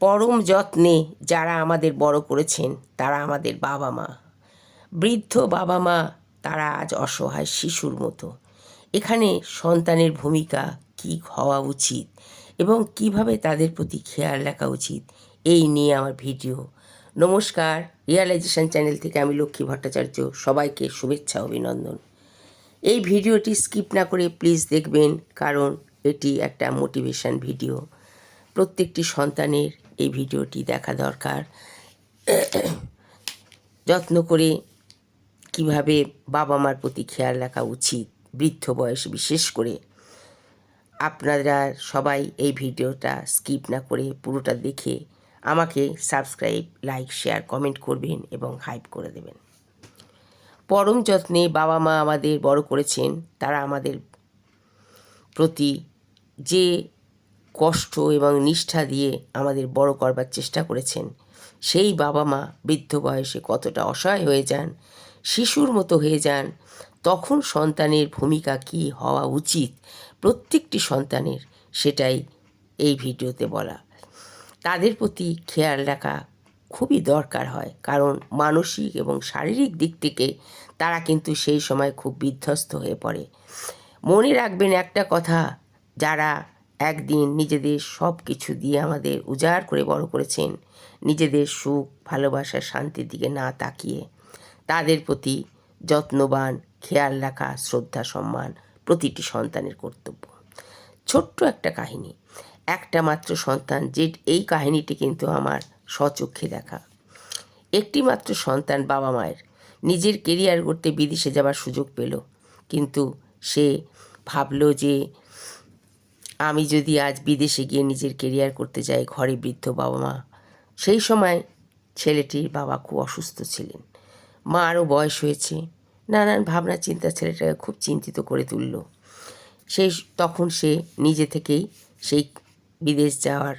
পরম যত্নে যারা আমাদের বড় করেছেন, তারা আমাদের বাবা মা। বৃদ্ধ বাবা মা, তারা আজ অসহায় শিশুর মতো। এখানে সন্তানের ভূমিকা কী হওয়া উচিত এবং কীভাবে তাদের প্রতি খেয়াল রাখা উচিত, এই নিয়ে আমার ভিডিও। নমস্কার, রিয়ালাইজেশন চ্যানেল থেকে আমি লক্ষ্মী ভট্টাচার্য, সবাইকে শুভেচ্ছা, অভিনন্দন। এই ভিডিওটি স্কিপ না করে প্লিজ দেখবেন, কারণ এটি একটা মোটিভেশান ভিডিও। প্রত্যেকটি সন্তানের এই ভিডিওটি দেখা দরকার। যত্ন করে কীভাবে বাবা মার প্রতি খেয়াল রাখা উচিত, বৃদ্ধ বয়সে বিশেষ করে। আপনারা সবাই এই ভিডিওটা স্কিপ না করে পুরোটা দেখে আমাকে সাবস্ক্রাইব, লাইক, শেয়ার, কমেন্ট করবেন এবং হাইপ করে দেবেন। পরম যত্নে বাবা মা আমাদের বড় করেছেন, তারা আমাদের প্রতি যে কষ্ট এবং নিষ্ঠা দিয়ে আমাদের বড় করবার চেষ্টা করেছেন। সেই বাবা মা বৃদ্ধ বয়সে কতটা অসহায় হয়ে যান, শিশুর মতো হয়ে যান, তখন সন্তানের ভূমিকা কী হওয়া উচিত, প্রত্যেকটি সন্তানের সেটাই এই ভিডিওতে বলা। তাদের প্রতি খেয়াল রাখা খুবই দরকার হয়, কারণ মানসিক এবং শারীরিক দিক থেকে তারা কিন্তু সেই সময় খুব বিধ্বস্ত হয়ে পড়ে। মনে রাখবেন একটা কথা, যারা একদিন নিজেদের সব কিছু দিয়ে আমাদের উজাড় করে বড় করেছেন। নিজেদের সুখ, ভালোবাসা, শান্তির দিকে না তাকিয়ে। তাদের প্রতি যত্নবান, খেয়াল রাখা, শ্রদ্ধা, সম্মান প্রতিটি সন্তানের কর্তব্য। ছোট্ট একটা কাহিনী। একটা মাত্র সন্তান যে এই কাহিনীটি কিন্তু আমার স্বচক্ষে দেখা। একটি মাত্র সন্তান বাবা মায়ের। নিজের কেরিয়ার করতে বিদেশে যাবার সুযোগ পেল। কিন্তু সে ভাবলো যে আমি যদি আজ বিদেশে গিয়ে নিজের কেরিয়ার করতে যাই, ঘরে বৃদ্ধ বাবা মা, সেই সময় ছেলেটির বাবা খুব অসুস্থ ছিলেন। মা আরও বয়স হয়েছে। নানান ভাবনা চিন্তা ছেলেটাকে খুব চিন্তিত করে তুলল। সেই তখন সে নিজে থেকেই সেই বিদেশ যাওয়ার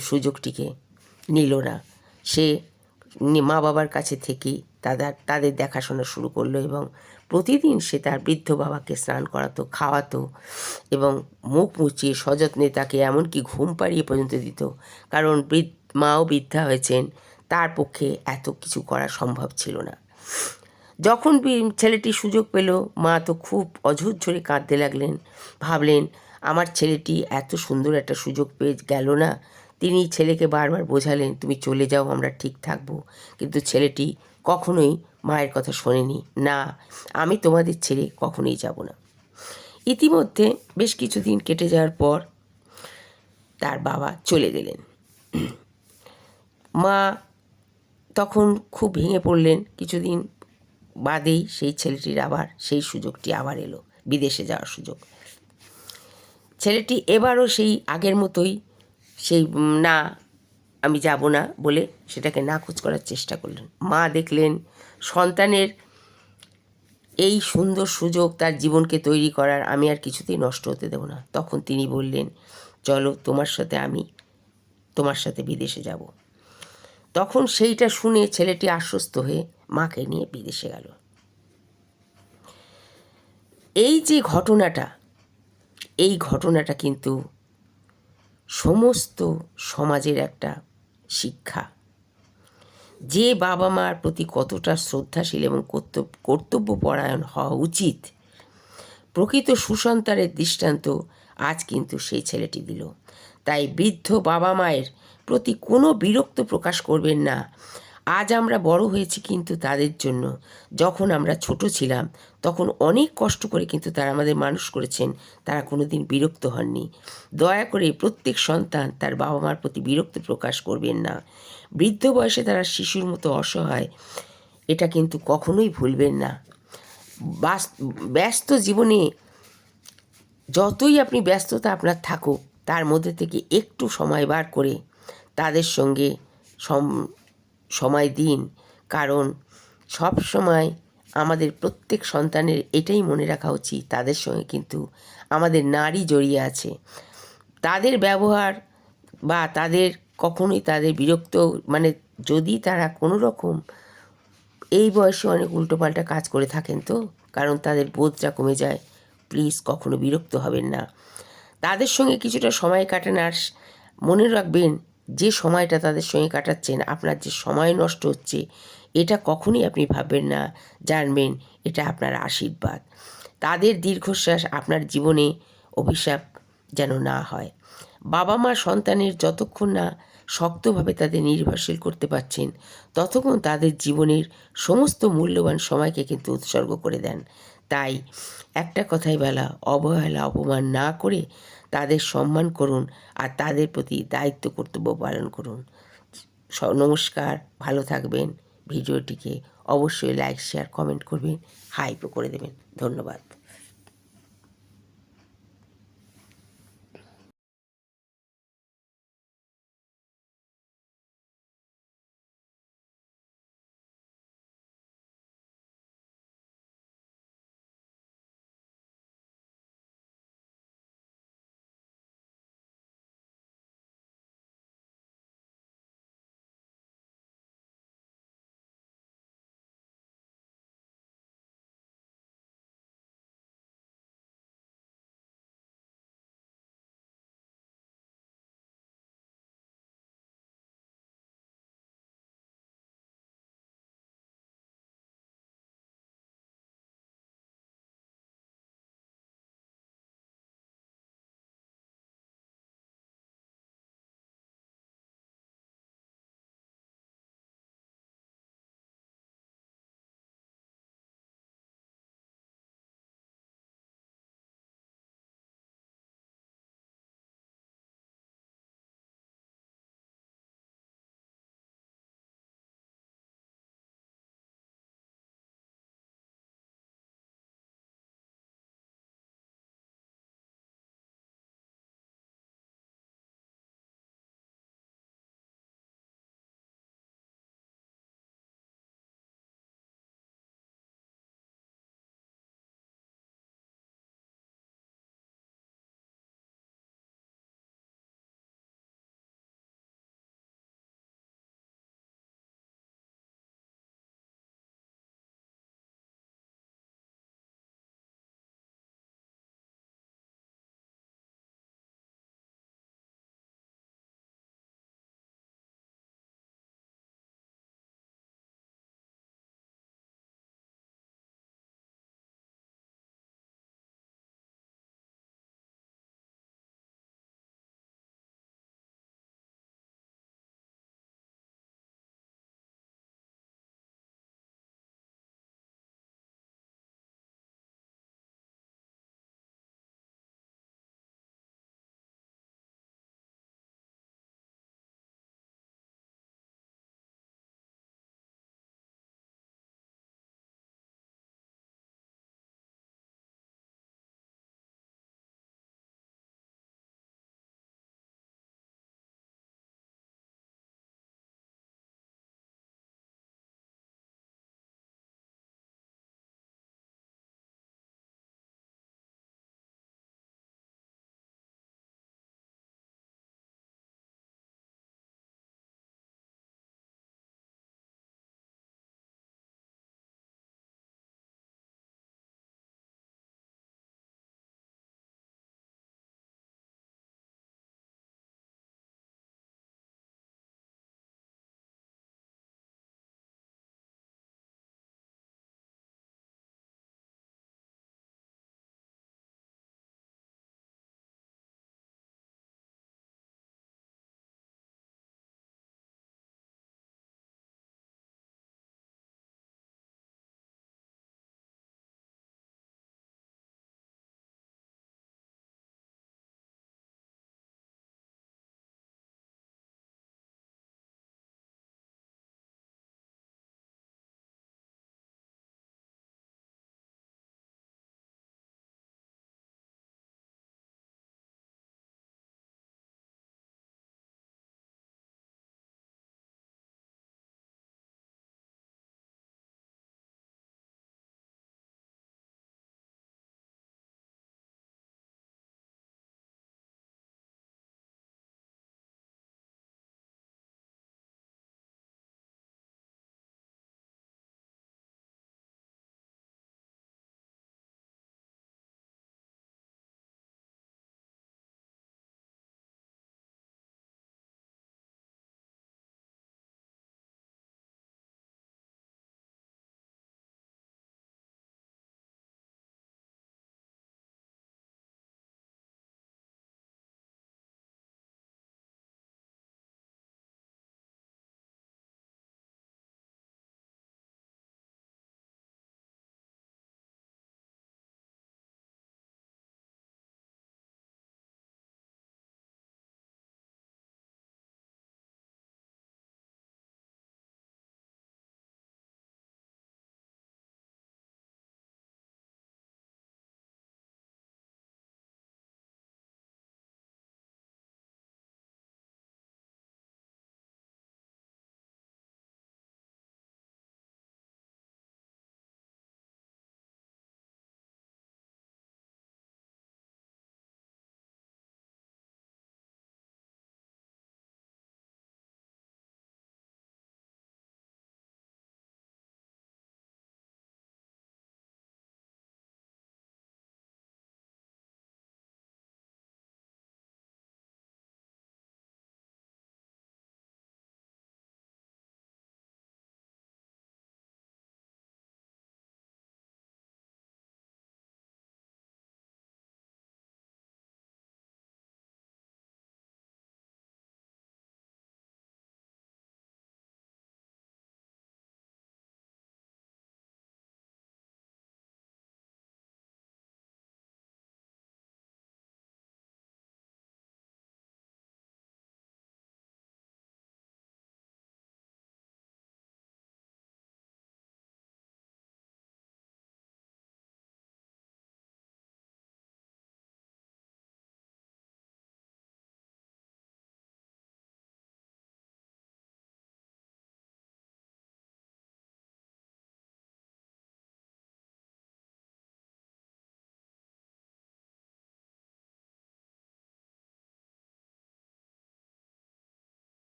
সুযোগটিকে নিল না। সে মা বাবার কাছে থেকেই তাদের তাদের দেখাশোনা শুরু করল এবং প্রতিদিন সে তার বৃদ্ধ বাবাকে স্নান করাতো, খাওয়াতো এবং মুখ মুচিয়ে সযত্নে তাকে এমনকি ঘুম পাড়িয়ে পর্যন্ত দিত। কারণ মাও বৃদ্ধা হয়েছেন, তার পক্ষে এত কিছু করা সম্ভব ছিল না। যখন ছেলেটি সুযোগ পেল, মা তো খুব অঝোর ঝরে কাঁদতে লাগলেন। ভাবলেন, আমার ছেলেটি এত সুন্দর একটা সুযোগ পেয়ে গেল না। তিনি ছেলেকে বারবার বোঝালেন, তুমি চলে যাও, আমরা ঠিক থাকব। কিন্তু ছেলেটি কখনোই মায়ের কথা শোনেনি। না, আমি তোমাদের ছেড়ে কখনোই যাব না। ইতিমধ্যে বেশ কিছুদিন কেটে যাওয়ার পর তার বাবা চলে গেলেন। মা তখন খুব ভেঙে পড়লেন। কিছুদিন বাদেই সেই ছেলেটির আবার, সেই সুযোগটি আবার এলো, বিদেশে যাওয়ার সুযোগ। ছেলেটি এবারও সেই আগের মতোই, সেই, না আমি যাব না বলে সেটাকে নাকচ করার চেষ্টা করলেন। মা দেখলেন সন্তানের এই সুন্দর সুযোগ তার জীবনকে তৈরি করার আমি আর কিছুতেই নষ্ট হতে দেবো না। তখন তিনি বললেন, চলো তোমার সাথে আমি তোমার সাথে বিদেশে যাব। তখন সেইটা শুনে ছেলেটি আশ্বস্ত হয়ে মাকে নিয়ে বিদেশে গেল। এই যে ঘটনাটা, এই ঘটনাটা কিন্তু সমস্ত সমাজের একটা শিক্ষা। যে বাবা মার প্রতি কতটা শ্রদ্ধাশীল এবং কর্তব্য কর্তব্যপরায়ণ হওয়া উচিত, প্রকৃত সুসন্তানের দৃষ্টান্ত আজ কিন্তু সেই ছেলেটি দিল। তাই বৃদ্ধ বাবা মায়ের প্রতি কোনো বিরক্ত প্রকাশ করবেন না। আজ আমরা বড় হয়েছি কিন্তু তাদের জন্য। যখন আমরা ছোট ছিলাম, তখন অনেক কষ্ট করে কিন্তু তারা আমাদের মানুষ করেছেন। তারা কোনো দিন বিরক্ত হননি। দয়া করে প্রত্যেক সন্তান তার বাবা মার প্রতি বিরক্ত প্রকাশ করবেন না। বৃদ্ধ বয়সে তারা শিশুর মতো অসহায়, এটা কিন্তু কখনোই ভুলবেন না। ব্যস্ত জীবনে যতই আপনি ব্যস্ততা আপনার থাকুক, তার মধ্যে থেকে একটু সময় বার করে তাদের সঙ্গে সম- সময় দিন। কারণ সব সময় আমাদের প্রত্যেক সন্তানের এটাই মনে রাখা উচিত, তাদের সঙ্গে কিন্তু আমাদের নারী জড়িয়ে আছে। তাদের ব্যবহার বা তাদের কখনোই তাদের বিরক্ত মানে যদি তারা কোনো রকম এই বয়সে অনেক উল্টোপাল্টা কাজ করে থাকেন তো, কারণ তাদের বোধটা কমে যায় প্লিজ কখনো বিরক্ত হবেন না। তাদের সঙ্গে কিছুটা সময় কাটান আর স- মনে রাখবেন যে সময়টা তাদের সঙ্গে কাটাচ্ছেন, আপনার যে সময় নষ্ট হচ্ছে, এটা কখনই আপনি ভাববেন না। জানবেন, এটা আপনার আশীর্বাদ। তাদের দীর্ঘশ্বাস আপনার জীবনে অভিশাপ যেন না হয়। বাবা মা সন্তানের যতক্ষণ না শক্তভাবে তাদের নির্ভরশীল করতে পারছেন, ততক্ষণ তাদের জীবনের সমস্ত মূল্যবান সময়কে কিন্তু উৎসর্গ করে দেন। তাই একটা কথাই বলা, অবহেলা, অপমান না করে তাদের সম্মান করুন আর তাদের প্রতি দায়িত্ব কর্তব্য পালন করুন। নমস্কার, ভালো থাকবেন। ভিডিওটিকে অবশ্যই লাইক শেয়ার কমেন্ট করবেন। হাইপও করে দেবেন। ধন্যবাদ।